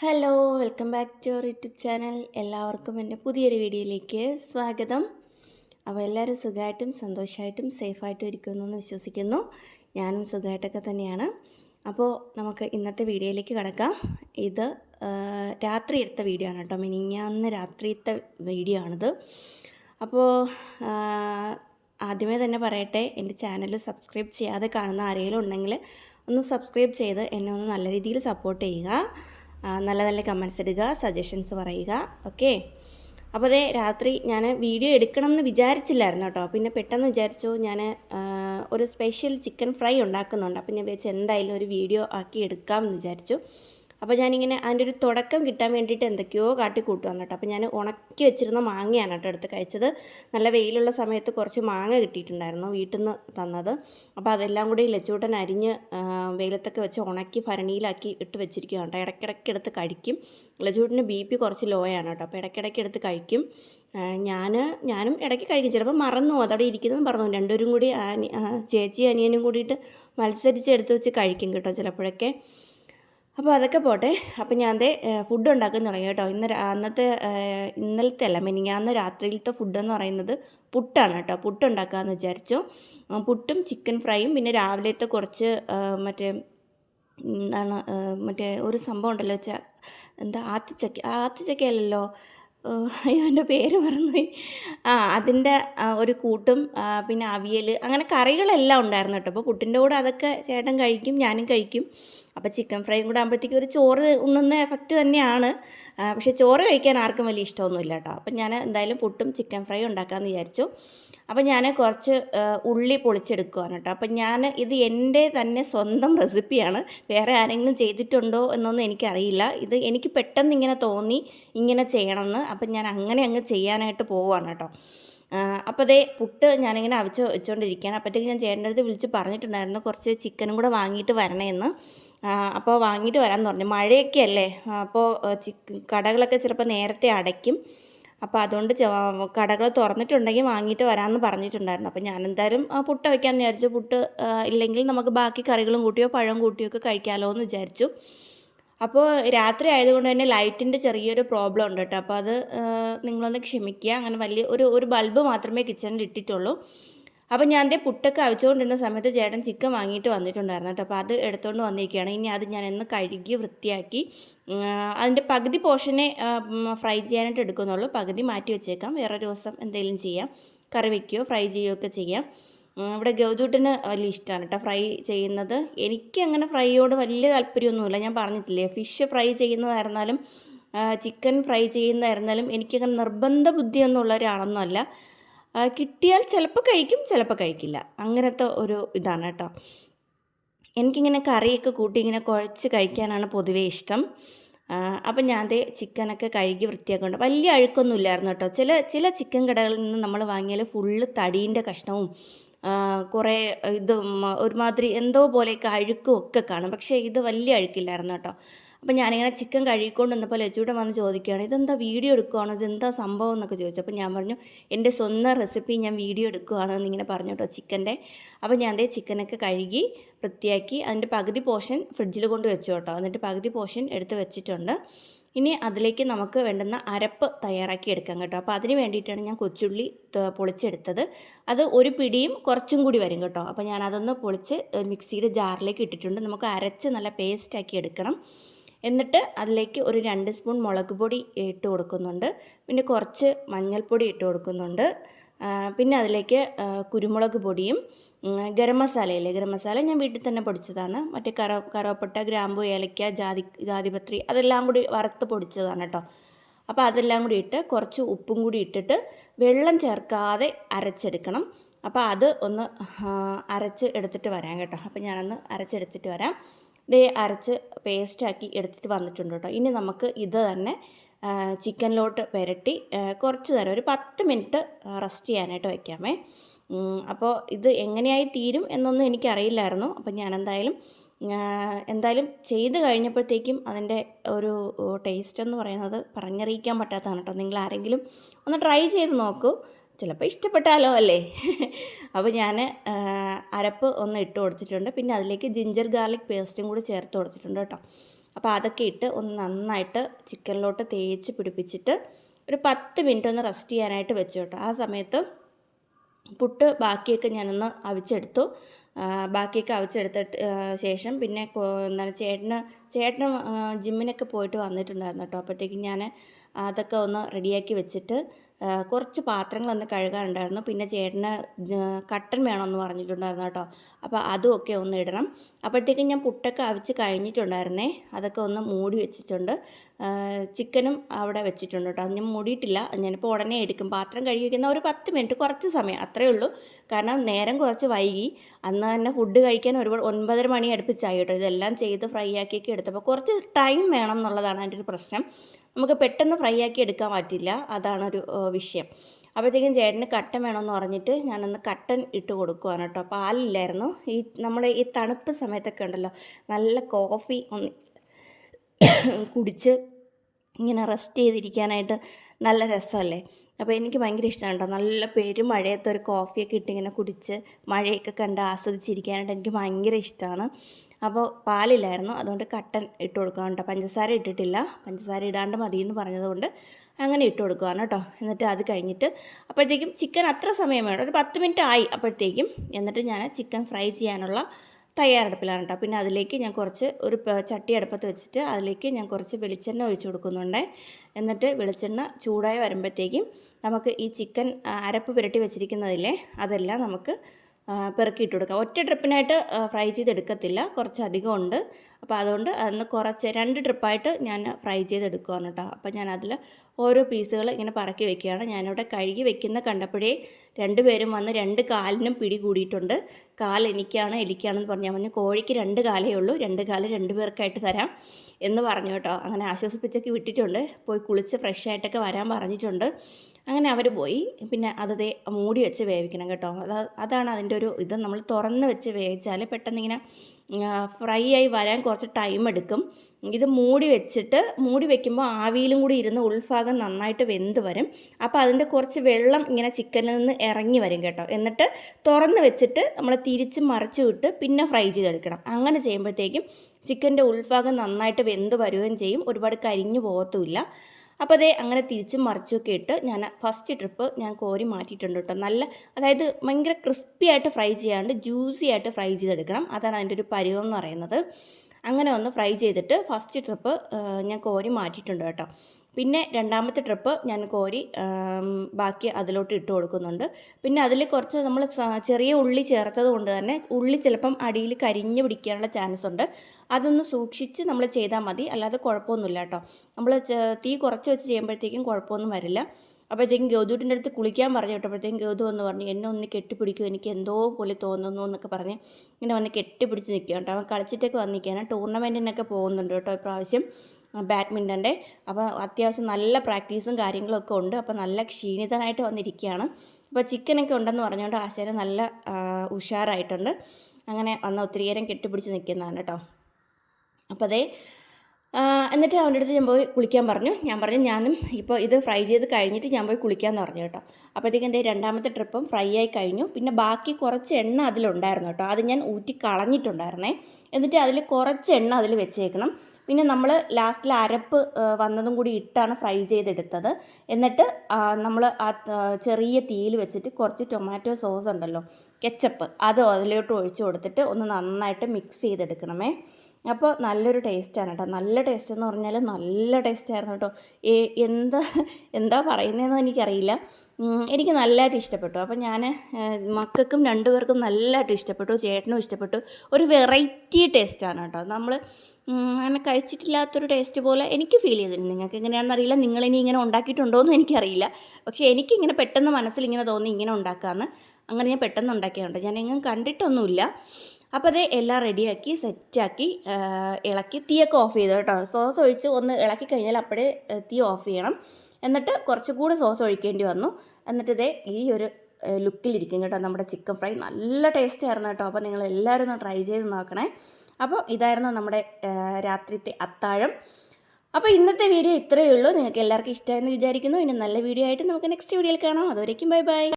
Hello welcome back to our YouTube channel. എല്ലാവർക്കും എന്റെ പുതിയൊരു വീഡിയോയിലേക്ക് സ്വാഗതം. അപ്പോൾ എല്ലാവരും സുഖമായിട്ടും സന്തോഷമായിട്ടും സേഫായിട്ടും ഇരിക്കുന്നു എന്ന് വിശ്വസിക്കുന്നു. ഞാനും സുഖമായിട്ടൊക്കെ തന്നെയാണ്. അപ്പോൾ നമുക്ക് ഇന്നത്തെ വീഡിയോയിലേക്ക് കിടക്കാം. ഇത് രാത്രി എടുത്ത വീഡിയോ ആണ് കേട്ടോ. മിനിഞ്ഞാന്ന് രാത്രിയത്തെ വീഡിയോ ആണിത്. അപ്പോൾ ആദ്യമേ തന്നെ പറയട്ടെ എന്റെ ചാനൽ സബ്സ്ക്രൈബ് ചെയ്യാതെ കാണുന്ന ആരെങ്കിലും ഉണ്ടെങ്കിൽ ഒന്ന് സബ്സ്ക്രൈബ് ചെയ്ത് എന്നെ ഒന്ന് നല്ല രീതിയിൽ സപ്പോർട്ട് ചെയ്യുക. നല്ല നല്ല കമൻസ് ഇടുക സജഷൻസ് പറയുക ഓക്കെ അപ്പോൾ അതേ രാത്രി ഞാൻ വീഡിയോ എടുക്കണം എന്ന് വിചാരിച്ചില്ലായിരുന്നു കേട്ടോ. പിന്നെ പെട്ടെന്ന് വിചാരിച്ചു ഞാൻ ഒരു സ്പെഷ്യൽ ചിക്കൻ ഫ്രൈ ഉണ്ടാക്കുന്നുണ്ട്. അപ്പം ഞാൻ വിചാരിച്ചു എന്തായാലും ഒരു വീഡിയോ ആക്കി എടുക്കാം എന്ന് വിചാരിച്ചു. അപ്പോൾ ഞാനിങ്ങനെ അതിന്റെ ഒരു തുടക്കം കിട്ടാൻ വേണ്ടിയിട്ട് എന്തൊക്കെയോ കാട്ടി കൂട്ടുവാണ് കേട്ടോ. അപ്പോൾ ഞാൻ ഉണക്കി വെച്ചിരുന്ന മാങ്ങയാണ് കേട്ടോ എടുത്ത് കഴിച്ചത്. നല്ല വെയിലുള്ള സമയത്ത് കുറച്ച് മാങ്ങ കിട്ടിയിട്ടുണ്ടായിരുന്നു വീട്ടിൽ നിന്ന് തന്നത്. അപ്പോൾ അതെല്ലാം കൂടി ലച്ചൂട്ടൻ അരിഞ്ഞ് വെയിലത്തൊക്കെ വെച്ച് ഉണക്കി ഭരണിയിലാക്കി ഇട്ട് വെച്ചിരിക്കുകയാണ് കേട്ടോ. ഇടയ്ക്കിടയ്ക്ക് എടുത്ത് കഴിക്കും. ലച്ചൂട്ടിന് ബി പി കുറച്ച് ലോ ആണ് കേട്ടോ. അപ്പോൾ ഇടയ്ക്കിടയ്ക്ക് എടുത്ത് കഴിക്കും. ഞാൻ ഞാനും ഇടയ്ക്ക് കഴിക്കും. ചിലപ്പോൾ മറന്നു അതവിടെ ഇരിക്കുന്നതും പറഞ്ഞു. രണ്ടുപേരും കൂടി ചേച്ചി അനിയനും കൂടിയിട്ട് മത്സരിച്ച് എടുത്ത് വെച്ച് കഴിക്കും കേട്ടോ ചിലപ്പോഴൊക്കെ. അപ്പോൾ അതൊക്കെ പോട്ടെ. അപ്പോൾ ഞാൻ ദേ ഫുഡ് ഉണ്ടാക്കാൻ തുടങ്ങി കേട്ടോ. ഇന്ന് അന്നത്തെ ഇന്നലത്തെ അല്ല മിനിങ്ങാന്ന് രാത്രിയിലത്തെ ഫുഡ് എന്ന് പറയുന്നത് പുട്ടാണ് കേട്ടോ. പുട്ട് ഉണ്ടാക്കാമെന്ന് വിചാരിച്ചു. പുട്ടും ചിക്കൻ ഫ്രൈയും പിന്നെ രാവിലത്തെ കുറച്ച് മറ്റേ എന്താണ് മറ്റേ ഒരു സംഭവം ഉണ്ടല്ലോ വെച്ചാൽ എന്താ ആത്തിച്ചക്ക ആത്തിച്ചക്കയല്ലല്ലോ. ഓ, അയ്യോ എന്റെ പേര് മറന്നുപോയി. ആ അതിന്റെ ഒരു കൂട്ടും പിന്നെ അവിയൽ അങ്ങനെ കറികളെല്ലാം ഉണ്ടായിരുന്നു കേട്ടോ. അപ്പോൾ പുട്ടിന്റെ കൂടെ അതൊക്കെ ചേട്ടൻ കഴിക്കും ഞാനും കഴിക്കും. അപ്പോൾ ചിക്കൻ ഫ്രൈയും കൂടെ ആകുമ്പോഴത്തേക്കും ഒരു ചോറ് ഉണ്ണുന്ന എഫക്റ്റ് തന്നെയാണ്. പക്ഷെ ചോറ് കഴിക്കാൻ ആർക്കും വലിയ ഇഷ്ടമൊന്നുമില്ല കേട്ടോ. അപ്പം ഞാൻ എന്തായാലും പുട്ടും ചിക്കൻ ഫ്രൈ ഉണ്ടാക്കാമെന്ന് വിചാരിച്ചു. അപ്പം ഞാൻ കുറച്ച് ഉള്ളി പൊളിച്ചെടുക്കുവാണ് കേട്ടോ. അപ്പം ഞാൻ ഇത് എന്റെ തന്നെ സ്വന്തം റെസിപ്പിയാണ് വേറെ ആരെങ്കിലും ചെയ്തിട്ടുണ്ടോ എന്നൊന്നും എനിക്കറിയില്ല. ഇത് എനിക്ക് പെട്ടെന്ന് ഇങ്ങനെ തോന്നി ഇങ്ങനെ ചെയ്യണമെന്ന്. അപ്പം ഞാൻ അങ്ങനെ അങ്ങ് ചെയ്യാനായിട്ട് പോവുകയാണ് കേട്ടോ. അപ്പോൾ അതേ പുട്ട് ഞാനിങ്ങനെ അവിച്ച് വെച്ചുകൊണ്ടിരിക്കുകയാണ് അപ്പോഴത്തേക്ക് ഞാൻ ചേട്ടന്റെ അടുത്ത് വിളിച്ച് പറഞ്ഞിട്ടുണ്ടായിരുന്നു കുറച്ച് ചിക്കനും കൂടെ വാങ്ങിയിട്ട് വരണേന്ന്. ആ, അപ്പോൾ വാങ്ങിയിട്ട് വരാമെന്ന് പറഞ്ഞു. മഴയൊക്കെ അല്ലേ? അപ്പോൾ ചിക്കൻ കടകളൊക്കെ ചിലപ്പോൾ നേരത്തെ അടയ്ക്കും. അപ്പോൾ അതുകൊണ്ട് കടകൾ തുറന്നിട്ടുണ്ടെങ്കിൽ വാങ്ങിയിട്ട് വരാമെന്ന് പറഞ്ഞിട്ടുണ്ടായിരുന്നു. അപ്പോൾ ഞാൻ എന്തായാലും പുട്ട് വയ്ക്കാമെന്ന് വിചാരിച്ചു. പുട്ട് ഇല്ലെങ്കിൽ നമുക്ക് ബാക്കി കറികളും കൂട്ടിയോ പഴം കൂട്ടിയോ ഒക്കെ കഴിക്കാമല്ലോ എന്ന് വിചാരിച്ചു. അപ്പോൾ രാത്രി ആയതുകൊണ്ട് തന്നെ ലൈറ്റിന്റെ ചെറിയൊരു പ്രോബ്ലം ഉണ്ട് കേട്ടോ. അപ്പോൾ അത് നിങ്ങളൊന്ന് ക്ഷമിക്കുക. അങ്ങനെ വലിയ ഒരു ഒരു ബൾബ് മാത്രമേ കിച്ചണിൽ ഇട്ടിട്ടുള്ളൂ. അപ്പോൾ ഞാൻ എന്റെ പുട്ടൊക്കെ അവിച്ചുകൊണ്ടിരുന്ന സമയത്ത് ചേട്ടൻ ചിക്കൻ വാങ്ങിയിട്ട് വന്നിട്ടുണ്ടായിരുന്നു കേട്ടോ. അപ്പോൾ അത് എടുത്തുകൊണ്ട് വന്നിരിക്കുകയാണ്. ഇനി അത് ഞാൻ ഒന്ന് കഴുകി വൃത്തിയാക്കി അതിന്റെ പകുതി പോർഷനെ ഫ്രൈ ചെയ്യാനായിട്ട് എടുക്കുന്നുള്ളൂ. പകുതി മാറ്റി വെച്ചേക്കാം. വേറെ ദിവസം എന്തെങ്കിലും ചെയ്യാം. കറി വയ്ക്കുകയോ ഫ്രൈ ചെയ്യുകയോ ഒക്കെ ചെയ്യാം. ഇവിടെ ഗൗതൂട്ടിന് വലിയ ഇഷ്ടമാണ് കേട്ടോ ഫ്രൈ ചെയ്യുന്നത്. എനിക്ക് അങ്ങനെ ഫ്രൈയോട് വലിയ താല്പര്യമൊന്നുമില്ല. ഞാൻ പറഞ്ഞിട്ടില്ലേ ഫിഷ് ഫ്രൈ ചെയ്യുന്നതായിരുന്നാലും ചിക്കൻ ഫ്രൈ ചെയ്യുന്നതായിരുന്നാലും എനിക്കങ്ങനെ നിർബന്ധ ബുദ്ധിയൊന്നും ഉള്ള ഒരാളൊന്നും അല്ല കിട്ടിയാൽ ചിലപ്പോൾ കഴിക്കും ചിലപ്പോൾ കഴിക്കില്ല. അങ്ങനത്തെ ഒരു ഇതാണ് കേട്ടോ. എനിക്കിങ്ങനെ കറിയൊക്കെ കൂട്ടി ഇങ്ങനെ കുഴച്ച് കഴിക്കാനാണ് പൊതുവേ ഇഷ്ടം. അപ്പം ഞാൻ ദേ ചിക്കനൊക്കെ കഴുകി വൃത്തിയാക്കുന്നുണ്ട് വലിയ അഴുക്കൊന്നും ഇല്ലായിരുന്നു കേട്ടോ. ചില ചില ചിക്കൻ കടകളിൽ നിന്ന് നമ്മൾ വാങ്ങിയാൽ ഫുള്ള് തടീന്റെ കഷ്ണവും കുറേ ഇതും ഒരുമാതിരി എന്തോ പോലെയൊക്കെ അഴുക്കും ഒക്കെ കാണും. പക്ഷേ ഇത് വലിയ അഴുക്കില്ലായിരുന്നു കേട്ടോ. അപ്പം ഞാനിങ്ങനെ ചിക്കൻ കഴുകിക്കൊണ്ട് വന്നപ്പോൾ ലച്ചൂടെ വന്ന് ചോദിക്കുകയാണ് ഇതെന്താ വീഡിയോ എടുക്കുകയാണോ ഇതെന്താ സംഭവം? എന്നൊക്കെ ചോദിച്ചു. അപ്പോൾ ഞാൻ പറഞ്ഞു എന്റെ സ്വന്തം റെസിപ്പി ഞാൻ വീഡിയോ എടുക്കുകയാണ് എന്നിങ്ങനെ പറഞ്ഞു കേട്ടോ ചിക്കന്റെ. അപ്പോൾ ഞാൻ അതേ ചിക്കനൊക്കെ കഴുകി വൃത്തിയാക്കി അതിന്റെ പകുതി പോർഷൻ ഫ്രിഡ്ജിൽ കൊണ്ട് വെച്ചു കേട്ടോ. എന്നിട്ട് പകുതി പോർഷൻ എടുത്ത് വെച്ചിട്ടുണ്ട്. ഇനി അതിലേക്ക് നമുക്ക് വേണ്ടുന്ന അരപ്പ് തയ്യാറാക്കി എടുക്കാം കേട്ടോ. അപ്പോൾ അതിന് വേണ്ടിയിട്ടാണ് ഞാൻ കൊച്ചുള്ളി പൊളിച്ചെടുത്തത്. അത് ഒരു പിടിയും കുറച്ചും കൂടി വരും കേട്ടോ. അപ്പോൾ ഞാൻ അതൊന്ന് പൊളിച്ച് മിക്സിയുടെ ജാറിലേക്ക് ഇട്ടിട്ടുണ്ട്. നമുക്ക് അരച്ച് നല്ല പേസ്റ്റാക്കി എടുക്കണം. എന്നിട്ട് അതിലേക്ക് ഒരു രണ്ട് സ്പൂൺ മുളക് പൊടി ഇട്ട് കൊടുക്കുന്നുണ്ട്. പിന്നെ കുറച്ച് മഞ്ഞൾപ്പൊടി ഇട്ട് കൊടുക്കുന്നുണ്ട്. പിന്നെ അതിലേക്ക് കുരുമുളക് പൊടിയും ഗരം മസാലയില്ലേ? ഗരം മസാല ഞാൻ വീട്ടിൽ തന്നെ പൊടിച്ചതാണ്. മറ്റേ കറ കറുവപ്പട്ട ഗ്രാമ്പു ഏലക്ക ജാതി ജാതിപത്രി അതെല്ലാം കൂടി വറുത്ത് പൊടിച്ചതാണ് കേട്ടോ. അപ്പോൾ അതെല്ലാം കൂടി ഇട്ട് കുറച്ച് ഉപ്പും കൂടി ഇട്ടിട്ട് വെള്ളം ചേർക്കാതെ അരച്ചെടുക്കണം. അപ്പോൾ അത് ഒന്ന് അരച്ച് എടുത്തിട്ട് വരാം കേട്ടോ. അപ്പോൾ ഞാനൊന്ന് അരച്ചെടുത്തിട്ട് വരാം. ദേ അരച്ച് പേസ്റ്റാക്കി എടുത്തിട്ട് വന്നിട്ടുണ്ട് കേട്ടോ. ഇനി നമുക്ക് ഇത് തന്നെ ചിക്കനിലോട്ട് പുരട്ടി കുറച്ച് നേരം ഒരു പത്ത് മിനിറ്റ് റെസ്റ്റ് ചെയ്യാനായിട്ട് വയ്ക്കാമേ അപ്പോൾ ഇത് എങ്ങനെയായി തീരും എന്നൊന്നും എനിക്കറിയില്ലായിരുന്നു. അപ്പം ഞാൻ എന്തായാലും എന്തായാലും ചെയ്ത് കഴിഞ്ഞപ്പോഴത്തേക്കും അതിന്റെ ഒരു ടേസ്റ്റ് എന്ന് പറയുന്നത് പറഞ്ഞറിയിക്കാൻ പറ്റാത്തതാണ് കേട്ടോ. നിങ്ങൾ ആരെങ്കിലും ഒന്ന് ട്രൈ ചെയ്ത് നോക്കൂ. ചിലപ്പോൾ ഇഷ്ടപ്പെട്ടാലോ അല്ലേ? അപ്പോൾ ഞാൻ അരപ്പ് ഒന്ന് ഇട്ട് കൊടുത്തിട്ടുണ്ട്. പിന്നെ അതിലേക്ക് ജിഞ്ചർ ഗാർലിക് പേസ്റ്റും കൂടി ചേർത്ത് കൊടുത്തിട്ടുണ്ട് കേട്ടോ. അപ്പോൾ അതൊക്കെ ഇട്ട് ഒന്ന് നന്നായിട്ട് ചിക്കനിലോട്ട് തേച്ച് പിടിപ്പിച്ചിട്ട് ഒരു പത്ത് മിനിറ്റ് ഒന്ന് റെസ്റ്റ് ചെയ്യാനായിട്ട് വെച്ചു കേട്ടോ. ആ സമയത്ത് പുട്ട് ബാക്കിയൊക്കെ ഞാനൊന്ന് അവിച്ചെടുത്തു. ബാക്കിയൊക്കെ അവിച്ചെടുത്തിട്ട് ശേഷം പിന്നെ എന്താണ് ചേട്ടന് ചേട്ടന് ജിമ്മിനൊക്കെ പോയിട്ട് വന്നിട്ടുണ്ടായിരുന്നു കേട്ടോ. അപ്പോഴത്തേക്കും ഞാൻ അതൊക്കെ ഒന്ന് റെഡിയാക്കി വെച്ചിട്ട് കുറച്ച് പാത്രങ്ങൾ അന്ന് കഴുകാനുണ്ടായിരുന്നു. പിന്നെ ചേട്ടന് കട്ടൻ വേണമെന്ന് പറഞ്ഞിട്ടുണ്ടായിരുന്നു കേട്ടോ. അപ്പോൾ അതുമൊക്കെ ഒന്ന് ഇടണം. അപ്പോഴത്തേക്കും ഞാൻ പുട്ടൊക്കെ അവിച്ച് കഴിഞ്ഞിട്ടുണ്ടായിരുന്നേ. അതൊക്കെ ഒന്ന് മൂടി വെച്ചിട്ടുണ്ട്. ചിക്കനും അവിടെ വെച്ചിട്ടുണ്ട് കേട്ടോ. അത് ഞാൻ മൂടിയിട്ടില്ല. ഞാനിപ്പോൾ ഉടനെ എടുക്കും. പാത്രം കഴുകി വയ്ക്കുന്ന ഒരു പത്ത് മിനിറ്റ് കുറച്ച് സമയം അത്രയേ ഉള്ളൂ. കാരണം നേരം കുറച്ച് വൈകി. അന്ന് തന്നെ ഫുഡ് കഴിക്കാൻ ഒരുപാട് ഒൻപതര മണി അടുപ്പിച്ചായി കേട്ടോ. ഇതെല്ലാം ചെയ്ത് ഫ്രൈ ആക്കിയൊക്കെ എടുത്തപ്പോൾ കുറച്ച് ടൈം വേണം എന്നുള്ളതാണ് അതിന്റെ ഒരു പ്രശ്നം. നമുക്ക് പെട്ടെന്ന് ഫ്രൈ ആക്കി എടുക്കാൻ പറ്റില്ല. അതാണൊരു വിഷയം. അപ്പോഴത്തേക്കും ചേട്ടന് കട്ടൻ വേണമെന്ന് പറഞ്ഞിട്ട് ഞാനൊന്ന് കട്ടൻ ഇട്ട് കൊടുക്കുവാണ് കേട്ടോ. പാലില്ലായിരുന്നു. ഈ നമ്മുടെ ഈ തണുപ്പ് സമയത്തൊക്കെ ഉണ്ടല്ലോ നല്ല കോഫി ഒന്ന് കുടിച്ച് ഇങ്ങനെ റെസ്റ്റ് ചെയ്തിരിക്കാനായിട്ട് നല്ല രസമല്ലേ? അപ്പോൾ എനിക്ക് ഭയങ്കര ഇഷ്ടമാണ് കേട്ടോ. നല്ല പെരുമഴയത്ത് ഒരു കോഫിയൊക്കെ ഇട്ട് ഇങ്ങനെ കുടിച്ച് മഴയൊക്കെ കണ്ട് ആസ്വദിച്ചിരിക്കാനായിട്ട് എനിക്ക് ഭയങ്കര ഇഷ്ടമാണ്. അപ്പോൾ പാലില്ലായിരുന്നു. അതുകൊണ്ട് കട്ടൻ ഇട്ട് കൊടുക്കാൻ കേട്ടോ. പഞ്ചസാര ഇട്ടിട്ടില്ല. പഞ്ചസാര ഇടാണ്ട് മതി എന്ന് പറഞ്ഞതുകൊണ്ട് അങ്ങനെ ഇട്ട് കൊടുക്കുകയാണ് കേട്ടോ. എന്നിട്ട് അത് കഴിഞ്ഞിട്ട് അപ്പോഴത്തേക്കും ചിക്കൻ അത്ര സമയം വേണം. ഒരു പത്ത് മിനിറ്റ് ആയി അപ്പോഴത്തേക്കും എന്നിട്ട് ഞാൻ ചിക്കൻ ഫ്രൈ ചെയ്യാനുള്ള തയ്യാറെടുപ്പിലാണ് കേട്ടോ. പിന്നെ അതിലേക്ക് ഞാൻ കുറച്ച് ഒരു ചട്ടി അടുപ്പത്ത് വെച്ചിട്ട് അതിലേക്ക് ഞാൻ കുറച്ച് വെളിച്ചെണ്ണ ഒഴിച്ചു കൊടുക്കുന്നുണ്ട്. എന്നിട്ട് വെളിച്ചെണ്ണ ചൂടായി വരുമ്പോഴത്തേക്കും നമുക്ക് ഈ ചിക്കൻ അരപ്പ് പുരട്ടി വെച്ചിരിക്കുന്നതില്ലേ അതെല്ലാം നമുക്ക് പെറുക്കിയിട്ട് കൊടുക്കുക ഒറ്റ ട്രിപ്പിനായിട്ട് ഫ്രൈ ചെയ്തെടുക്കത്തില്ല. കുറച്ചധികം ഉണ്ട്. അപ്പോൾ അതുകൊണ്ട് അന്ന് കുറച്ച് രണ്ട് ട്രിപ്പായിട്ട് ഞാൻ ഫ്രൈ ചെയ്തെടുക്കുകയാണ് കേട്ടോ. അപ്പോൾ ഞാൻ അതിൽ ഓരോ പീസുകൾ ഇങ്ങനെ പറക്കി വെക്കുകയാണ്. ഞാനിവിടെ കഴുകി വെക്കുന്ന കണ്ടപ്പോഴേ രണ്ടുപേരും വന്ന് രണ്ട് കാലിനും പിടി കൂടിയിട്ടുണ്ട്. കാൽ എനിക്കാണ് എലിക്കാണെന്ന് പറഞ്ഞാൽ പറഞ്ഞു കോഴിക്ക് രണ്ട് കാലേ ഉള്ളൂ. രണ്ട് കാൽ രണ്ട് പേർക്കായിട്ട് തരാം. എന്ന് പറഞ്ഞു കേട്ടോ. അങ്ങനെ ആശ്വസിപ്പിച്ചൊക്കെ വിട്ടിട്ടുണ്ട്. പോയി കുളിച്ച് ഫ്രഷ് ആയിട്ടൊക്കെ വരാൻ പറഞ്ഞിട്ടുണ്ട്. അങ്ങനെ അവർ പോയി. പിന്നെ അത് മൂടി വെച്ച് വേവിക്കണം കേട്ടോ. അത് അതാണ് അതിന്റെ ഒരു ഇത്. നമ്മൾ തുറന്ന് വെച്ച് വേവിച്ചാൽ പെട്ടെന്ന് ഇങ്ങനെ ഫ്രൈ ആയി വരാൻ കുറച്ച് ടൈം എടുക്കും. ഇത് മൂടി വെച്ചിട്ട് മൂടി വെക്കുമ്പോൾ ആവിയിലും കൂടി ഇരുന്ന് ഉൾഭാഗം നന്നായിട്ട് വെന്ത് വരും. അപ്പോൾ അതിന്റെ കുറച്ച് വെള്ളം ഇങ്ങനെ ചിക്കനിൽ നിന്ന് ഇറങ്ങി വരും കേട്ടോ. എന്നിട്ട് തുറന്ന് വെച്ചിട്ട് നമ്മൾ തിരിച്ച് മറിച്ച് വിട്ട് പിന്നെ ഫ്രൈ ചെയ്തെടുക്കണം. അങ്ങനെ ചെയ്യുമ്പോഴത്തേക്കും ചിക്കന്റെ ഉൾഭാഗം നന്നായിട്ട് വെന്ത് വരികയും ചെയ്യും. ഒരുപാട് കരിഞ്ഞു പോകത്തുമില്ല. അപ്പോൾ അതേ അങ്ങനെ തിരിച്ചും മറിച്ചൊക്കെ ഇട്ട് ഞാൻ ഫസ്റ്റ് ട്രിപ്പ് ഞാൻ കോരി മാറ്റിയിട്ടുണ്ട് കേട്ടോ. നല്ല അതായത് ഭയങ്കര ക്രിസ്പി ആയിട്ട് ഫ്രൈ ചെയ്യാണ്ട് ജ്യൂസി ആയിട്ട് ഫ്രൈ ചെയ്തെടുക്കണം. അതാണ് അതിന്റെ ഒരു പരിവം എന്ന് പറയുന്നത്. അങ്ങനെ ഒന്ന് ഫ്രൈ ചെയ്തിട്ട് ഫസ്റ്റ് ട്രിപ്പ് ഞാൻ കോരി മാറ്റിയിട്ടുണ്ട് കേട്ടോ. പിന്നെ രണ്ടാമത്തെ ട്രിപ്പ് ഞാൻ കോരി ബാക്കി അതിലോട്ട് ഇട്ട് കൊടുക്കുന്നുണ്ട്. പിന്നെ അതിൽ കുറച്ച് നമ്മൾ ചെറിയ ഉള്ളി ചേർത്തത് കൊണ്ട് തന്നെ ഉള്ളി ചിലപ്പം അടിയിൽ കരിഞ്ഞ് പിടിക്കാനുള്ള ചാൻസ് ഉണ്ട്. അതൊന്ന് സൂക്ഷിച്ച് നമ്മൾ ചെയ്താൽ മതി. അല്ലാതെ കുഴപ്പമൊന്നുമില്ല കേട്ടോ. നമ്മൾ തീ കുറച്ച് വെച്ച് ചെയ്യുമ്പോഴത്തേക്കും കുഴപ്പമൊന്നും വരില്ല. അപ്പോഴത്തേക്കും ഗൗതുവിന്റെ അടുത്ത് കുളിക്കാൻ പറഞ്ഞു കേട്ടപ്പോഴത്തേക്കും ഗൗതു എന്ന് പറഞ്ഞു എന്നെ ഒന്ന് കെട്ടിപ്പിടിക്കും. എനിക്ക് എന്തോ പോലെ തോന്നുന്നു എന്നൊക്കെ പറഞ്ഞ് ഇങ്ങനെ വന്ന് കെട്ടിപ്പിടിച്ച് നിൽക്കുക കേട്ടോ. അവൻ കളിച്ചിട്ടൊക്കെ വന്നിരിക്കുകയാണ്. ടൂർണമെന്റിനൊക്കെ പോകുന്നുണ്ട് കേട്ടോ ഇപ്രാവശ്യം. ബാഡ്മിന്റന്റെ അപ്പോൾ അത്യാവശ്യം നല്ല പ്രാക്ടീസും കാര്യങ്ങളൊക്കെ ഉണ്ട്. അപ്പോൾ നല്ല ക്ഷീണിതനായിട്ട് വന്നിരിക്കുകയാണ്. അപ്പോൾ ചിക്കനൊക്കെ ഉണ്ടെന്ന് പറഞ്ഞുകൊണ്ട് ആശാന നല്ല ഉഷാറായിട്ടുണ്ട്. അങ്ങനെ വന്ന ഒത്തിരി നേരം കെട്ടിപ്പിടിച്ച് നിൽക്കുന്നതാണ് കേട്ടോ. അപ്പോൾ അതേ എന്നിട്ട് അവന്റെ അടുത്ത് ഞാൻ പോയി കുളിക്കാൻ പറഞ്ഞു. ഞാൻ പറഞ്ഞു ഞാനും ഇപ്പോൾ ഇത് ഫ്രൈ ചെയ്ത് കഴിഞ്ഞിട്ട് ഞാൻ പോയി കുളിക്കാമെന്ന് പറഞ്ഞു കേട്ടോ. അപ്പോഴത്തേക്കും എന്റെ രണ്ടാമത്തെ ട്രിപ്പും ഫ്രൈ ആയി കഴിഞ്ഞു. പിന്നെ ബാക്കി കുറച്ച് എണ്ണ അതിലുണ്ടായിരുന്നു കേട്ടോ. അത് ഞാൻ ഊറ്റി കളഞ്ഞിട്ടുണ്ടായിരുന്നേ. എന്നിട്ട് അതിൽ കുറച്ച് എണ്ണ അതിൽ വെച്ചേക്കണം. പിന്നെ നമ്മൾ ലാസ്റ്റിൽ അരപ്പ് വന്നതും കൂടി ഇട്ടാണ് ഫ്രൈ ചെയ്തെടുത്തത്. എന്നിട്ട് നമ്മൾ ആ ചെറിയ തീയിൽ വെച്ചിട്ട് കുറച്ച് ടൊമാറ്റോ സോസ് ഉണ്ടല്ലോ കെച്ചപ്പ് അത് അതിലോട്ട് ഒഴിച്ചു കൊടുത്തിട്ട് ഒന്ന് നന്നായിട്ട് മിക്സ് ചെയ്തെടുക്കണമേ. അപ്പോൾ നല്ലൊരു ടേസ്റ്റാണ് കേട്ടോ നല്ല ടേസ്റ്റ് എന്ന് പറഞ്ഞാൽ നല്ല ടേസ്റ്റായിരുന്നു കേട്ടോ ഏ എന്താ എന്താ പറയുന്നതെന്ന് എനിക്കറിയില്ല. എനിക്ക് നല്ലതായിട്ട് ഇഷ്ടപ്പെട്ടു. അപ്പോൾ ഞാൻ മക്കൾക്കും രണ്ടുപേർക്കും നല്ലതായിട്ട് ഇഷ്ടപ്പെട്ടു ചേട്ടനും ഇഷ്ടപ്പെട്ടു. ഒരു വെറൈറ്റി ടേസ്റ്റാണ് കേട്ടോ നമ്മൾ അങ്ങനെ കഴിച്ചിട്ടില്ലാത്തൊരു ടേസ്റ്റ് പോലെ എനിക്ക് ഫീൽ ചെയ്തിട്ടുണ്ട്. നിങ്ങൾക്ക് എങ്ങനെയാണെന്ന് അറിയില്ല. ഇനി ഇങ്ങനെ ഉണ്ടാക്കിയിട്ടുണ്ടോ എന്ന് എനിക്കറിയില്ല. പക്ഷേ എനിക്കിങ്ങനെ പെട്ടെന്ന് മനസ്സിൽ ഇങ്ങനെ തോന്നി ഇങ്ങനെ ഉണ്ടാക്കാമെന്ന് അങ്ങനെ ഞാൻ പെട്ടെന്ന് ഉണ്ടാക്കിയതുകൊണ്ട് ഞാൻ എങ്ങും കണ്ടിട്ടൊന്നുമില്ല. അപ്പോൾ അത് എല്ലാം റെഡിയാക്കി സെറ്റാക്കി ഇളക്കി തീയൊക്കെ ഓഫ് ചെയ്തു കേട്ടോ. സോസ് ഒഴിച്ച് ഒന്ന് ഇളക്കി കഴിഞ്ഞാൽ അപ്പോഴേ തീ ഓഫ് ചെയ്യണം. എന്നിട്ട് കുറച്ചുകൂടി സോസ് ഒഴിക്കേണ്ടി വന്നു. എന്നിട്ട് ഇതേ ഈ ഒരു ലുക്കിലിരിക്കും കേട്ടോ നമ്മുടെ ചിക്കൻ ഫ്രൈ നല്ല ടേസ്റ്റ് ആയിരുന്നു കേട്ടോ. അപ്പോൾ നിങ്ങൾ എല്ലാവരും ഒന്ന് ട്രൈ ചെയ്ത് നോക്കണേ. അപ്പോൾ ഇതായിരുന്നു നമ്മുടെ രാത്രിത്തെ അത്താഴം. അപ്പോൾ ഇന്നത്തെ വീഡിയോ ഇത്രയേ ഉള്ളൂ. നിങ്ങൾക്ക് എല്ലാവർക്കും ഇഷ്ടമായെന്ന് വിചാരിക്കുന്നു. ഇനി നല്ല വീഡിയോ ആയിട്ട് നമുക്ക് നെക്സ്റ്റ് വീഡിയോയിൽ കാണാം. അതുവരേക്കും ബൈ ബൈ.